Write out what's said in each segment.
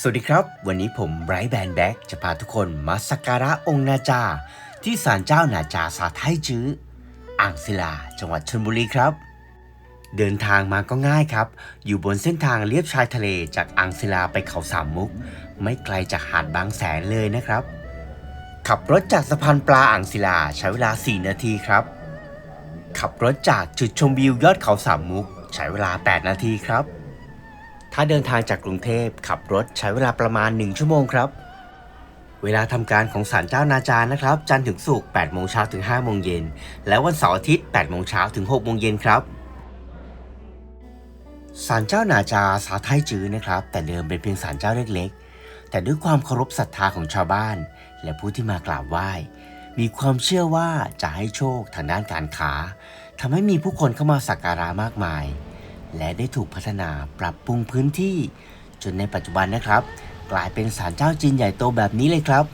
สวัสดีครับ วันนี้ผมไบรท์แบนแบ็กจะพาทุกคนมาสักการะองค์นาจา ที่ศาลเจ้านาจาสาไทยจื้อ อ่างศิลา จังหวัดชลบุรีครับ เดินทางมาก็ง่ายครับ อยู่บนเส้นทางเลียบชายทะเลจากอ่างศิลาไปเขาสามมุก ไม่ไกลจากหาดบางแสนเลยนะครับ ขับรถจากสะพานปลาอ่างศิลาใช้เวลา 4 นาทีครับ ขับรถจากจุดชมวิวยอดเขาสามมุก ใช้เวลา 8 นาทีครับ ถ้าเดินทางจากกรุงเทพขับรถใช้เวลาประมาณ 1 ชั่วโมงครับ เวลาทำการของศาลเจ้านาจานะครับ จันทร์ถึงศุกร์8โมงเช้าถึง5โมงเย็น และวันเสาร์อาทิตย์8โมงเช้าถึง6โมงเย็นครับศาลเจ้านาจาสาไทจื้อนะครับ แต่เดิมเป็นเพียงศาลเจ้าเล็กๆ แต่ด้วยความเคารพศรัทธาของชาวบ้าน และผู้ที่มากราบไหว้ มีความเชื่อว่าจะให้โชคทางด้านการค้าทำให้มีผู้คนเข้ามาสักการะมากมาย และได้ถูกพัฒนาปรับปรุงพื้นที่ จนในปัจจุบันนะครับ กลายเป็นศาลเจ้าจีนใหญ่โตแบบนี้เลยครับ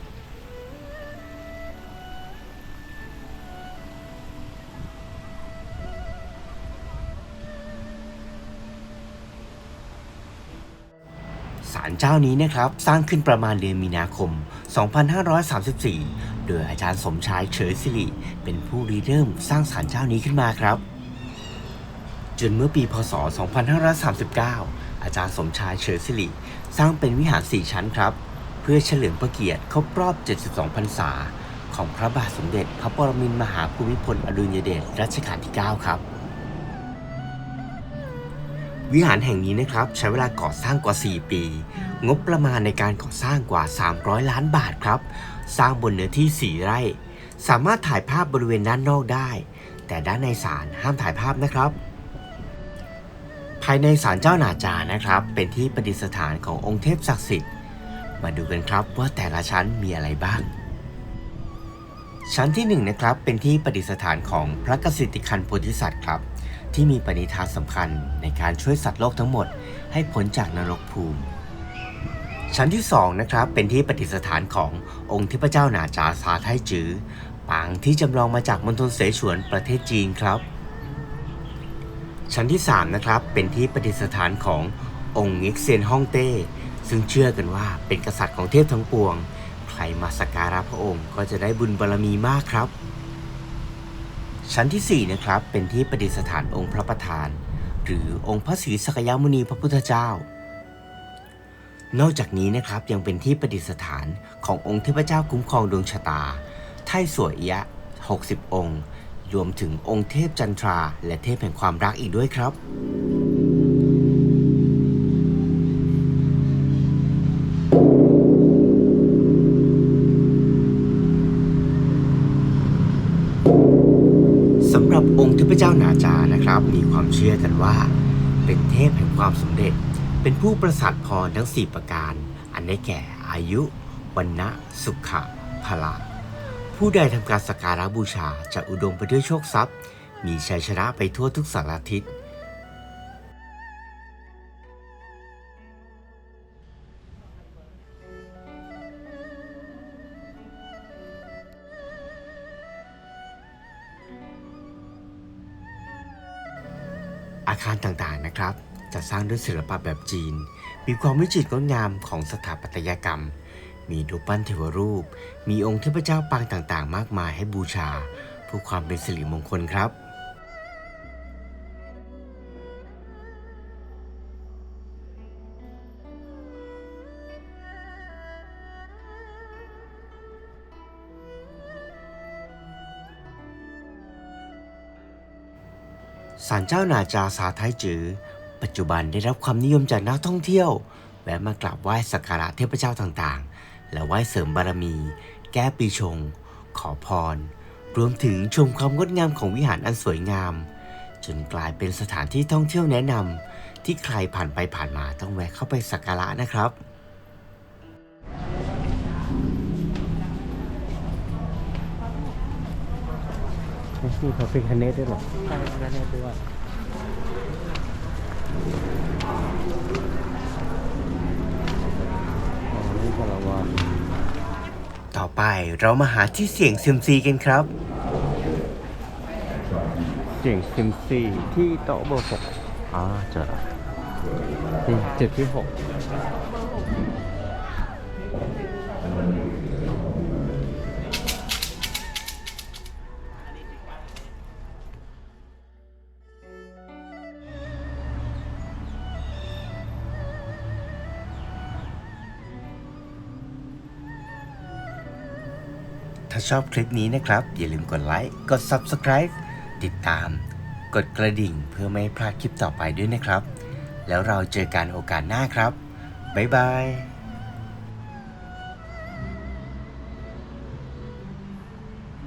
ศาลเจ้านี้นะครับสร้างขึ้นประมาณเดือนมีนาคม 2534 โดยอาจารย์สมชายเฉยสิริเป็นผู้ริเริ่มสร้างศาลเจ้านี้ขึ้นมาครับ จนเมื่อปีพศ 2539 อาจารย์สมชายเฉยสิริสร้างเป็นวิหารสี่ชั้นครับ เพื่อเฉลิมพระเกียรติครบรอบ 72 พรรษา ของพระบาทสมเด็จพระปรมินทรมหาภูมิพลอดุลยเดชรัชกาลที่ 9 ครับ วิหารแห่งนี้นะครับ ใช้เวลาก่อสร้างกว่า 4 ปี งบประมาณในการก่อสร้างกว่า 300 ล้านบาทครับ สร้างบนเนื้อที่ 4 ไร่ สามารถถ่ายภาพบริเวณด้านนอกได้ แต่ด้านในศาลห้ามถ่ายภาพนะครับายในศาลเจ้านาจานะครับ เป็นที่ประดิษฐานขององค์เทพศักดิ์สิทธิ์ มาดูกันครับว่าแต่ละชั้นมีอะไรบ้าง ชั้นที่1นงนะครับเป็นที่ประดิษฐานของพระกสิทธิคันโพธิสัตว์ครับ ที่มีปณิธานสำคัญในการช่วยสัตว์โลกทั้งหมด ให้พ้นจากนรกภูมิ ชั้นที่2นะครับเป็นที่ประดิษฐานขององค์เทพเจ้านาจาซาไทจือปางที่จำลองมาจากมณฑลเสฉวนประเทศจีนครับ ชั้นที่3นะครับเป็นที่ประดิษฐานขององค์เง็กเซียนฮ่องเต้ ซึ่งเชื่อกันว่าเป็นกษัตริย์ของเทพทั้งปวง ใครมาสักการะพระองค์ก็จะได้บุญบารมีมากครับ ชั้นที่4นะครับเป็นที่ประดิษฐานองค์พระประธาน หรือองค์พระศรีสักยมุนีพระพุทธเจ้า นอกจากนี้นะครับยังเป็นที่ประดิษฐานขององค์เทพเจ้าคุ้มครองดวงชะตา ไทสวยยะ 60 องค์ รวมถึงองค์เทพจันทรา และเทพแห่งความรักอีกด้วยครับสำหรับองค์เทพเจ้านาจานะครับ มีความเชื่อกันว่า เป็นเทพแห่งความสำเร็จ เป็นผู้ประสาทพรทั้ง 4 ประการ อันได้แก่อายุวันนะสุขะพละ ผู้ใดทำการสักการะบูชาจะอุดมไปด้วยโชคทรัพย์ มีชัยชนะไปทั่วทุกสารทิศอาคารต่างๆนะครับ จะสร้างด้วยศิลปะแบบจีน มีความวิจิตรงดงามของสถาปัตยกรรม มีรูปปั้นเทวรูป มีองค์เทพเจ้าปางต่างๆ มากมายให้บูชาเพื่อความเป็นสิริมงคลครับศาลเจ้านาจาสาไทจือ ปัจจุบันได้รับความนิยมจากนักท่องเที่ยวแวะมากราบไหว้สักการะเทพเจ้าต่าง และไหว้เสริมบารมี แก้ปีชง ขอพร รวมถึงชมความงดงามของวิหารอันสวยงาม จนกลายเป็นสถานที่ท่องเที่ยวแนะนำที่ใครผ่านไปผ่านมาต้องแวะเข้าไปสักการะนะครับมีพระพิคเนตด้วยหรอใช่พระเนตด้วย อ๋อ นี่คาราวาน ต่อ ไปเรามาหาที่เสี่ยงเซียมซีกันครับ เสียงซิมซีที่โต๊ะเบอร์หกอ๋อเจอแล้วนี่เจ็ดที่หก ถ้าชอบคลิปนี้นะครับ อย่าลืมกดไลค์ กด Subscribe ติดตาม กดกระดิ่งเพื่อไม่พลาดคลิปต่อไปด้วยนะครับ แล้วเราเจอกันโอกาสหน้าครับ บ๊ายบาย